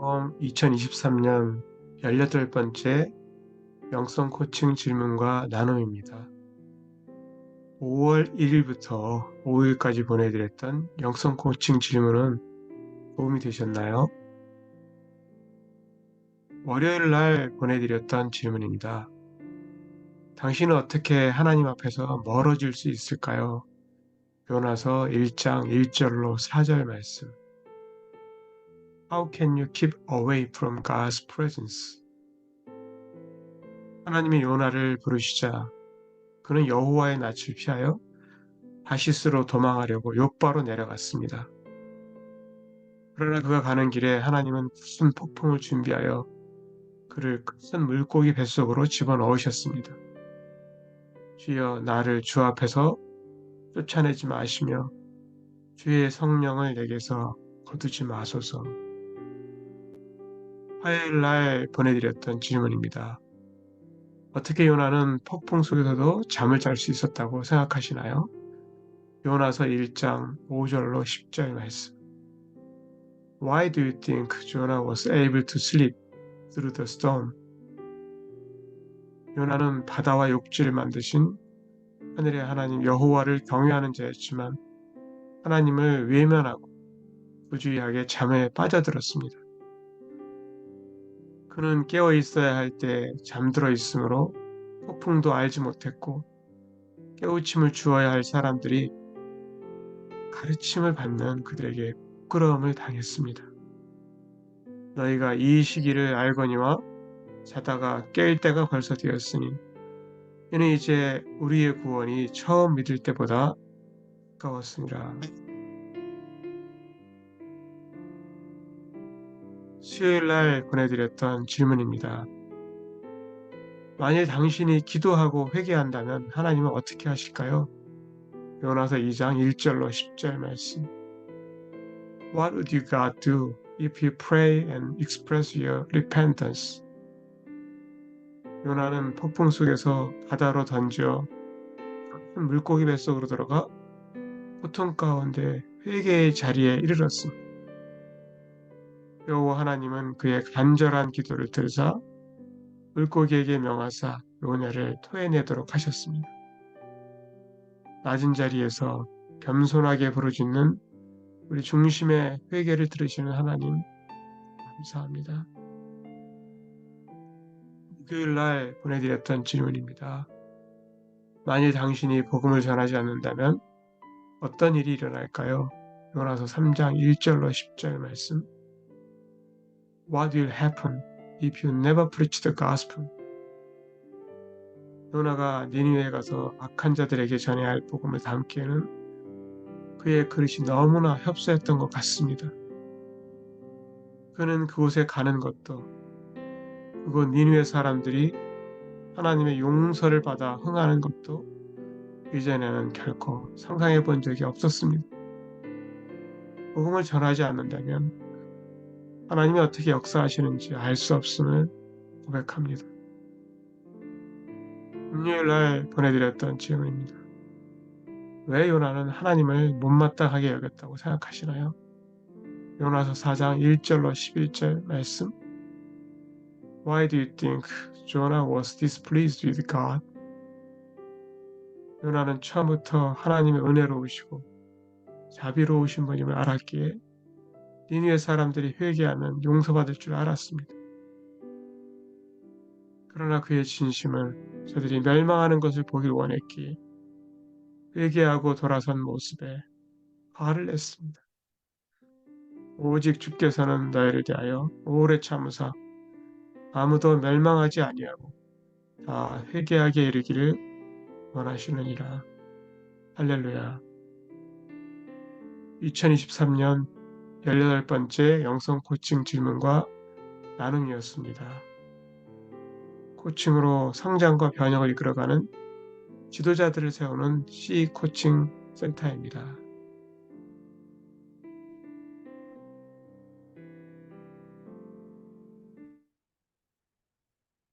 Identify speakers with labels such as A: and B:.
A: 처음 2023년 18번째 영성 코칭 질문과 나눔입니다. 5월 1일부터 5일까지 보내드렸던 영성 코칭 질문은 도움이 되셨나요? 월요일 날 보내드렸던 질문입니다. 당신은 어떻게 하나님 앞에서 멀어질 수 있을까요? 요나서 1장 1절로 4절 말씀. How can you keep away from God's presence? 하나님이 요나를 부르시자 그는 여호와의 낯을 피하여 다시스로 도망하려고 욕바로 내려갔습니다. 그러나 그가 가는 길에 하나님은 큰 폭풍을 준비하여 그를 큰 물고기 뱃속으로 집어넣으셨습니다. 주여 나를 주 앞에서 쫓아내지 마시며 주의 성령을 내게서 거두지 마소서. 화요일 날 보내드렸던 질문입니다. 어떻게 요나는 폭풍 속에서도 잠을 잘 수 있었다고 생각하시나요? 요나서 1장 5절로 10절 말씀. Why do you think Jonah was able to sleep through the storm? 요나는 바다와 욕지를 만드신 하늘의 하나님 여호와를 경외하는 자였지만 하나님을 외면하고 부주의하게 잠에 빠져들었습니다. 그는 깨어 있어야 할 때 잠들어 있으므로 폭풍도 알지 못했고 깨우침을 주어야 할 사람들이 가르침을 받는 그들에게 부끄러움을 당했습니다. 너희가 이 시기를 알거니와 자다가 깰 때가 벌써 되었으니 이는 이제 우리의 구원이 처음 믿을 때보다 가까웠습니다 수요일 날 보내드렸던 질문입니다. 만일 당신이 기도하고 회개한다면 하나님은 어떻게 하실까요? 요나서 2장 1절로 10절 말씀. What would you God do if you pray and express your repentance? 요나는 폭풍 속에서 바다로 던져 큰 물고기 뱃속으로 들어가 고통 가운데 회개의 자리에 이르렀습니다. 여호와 하나님은 그의 간절한 기도를 들으사 물고기에게 명하사 요나를 토해내도록 하셨습니다. 낮은 자리에서 겸손하게 부르짖는 우리 중심의 회개를 들으시는 하나님 감사합니다. 목요일 날 보내드렸던 질문입니다. 만일 당신이 복음을 전하지 않는다면 어떤 일이 일어날까요? 요나서 3장 1절로 10절 말씀 What will happen if you never preach the gospel? 요나가 니니웨에 가서 악한 자들에게 전해야 할 복음을 담기에는 그의 그릇이 너무나 협소했던 것 같습니다. 그는 그곳에 가는 것도 그곳 니누의 사람들이 하나님의 용서를 받아 흥하는 것도 이전에는 결코 상상해 본 적이 없었습니다. 복음을 전하지 않는다면 하나님이 어떻게 역사하시는지 알 수 없음을 고백합니다. 금요일 날 보내드렸던 질문입니다. 왜 요나는 하나님을 못마땅하게 여겼다고 생각하시나요? 요나서 4장 1절로 11절 말씀 Why do you think Jonah was displeased with God? 요나는 처음부터 하나님의 은혜로우시고 자비로우신 분임을 알았기에 니누의 사람들이 회개하면 용서받을 줄 알았습니다. 그러나 그의 진심은 저들이 멸망하는 것을 보길 원했기에 회개하고 돌아선 모습에 화를 냈습니다. 오직 주께서는 너희를 대하여 오래 참으사 아무도 멸망하지 아니하고 다 회개하게 이르기를 원하시느니라. 할렐루야. 2023년 18번째 영성 코칭 질문과 나눔이었습니다. 코칭으로 성장과 변형을 이끌어가는 지도자들을 세우는 C 코칭 센터입니다.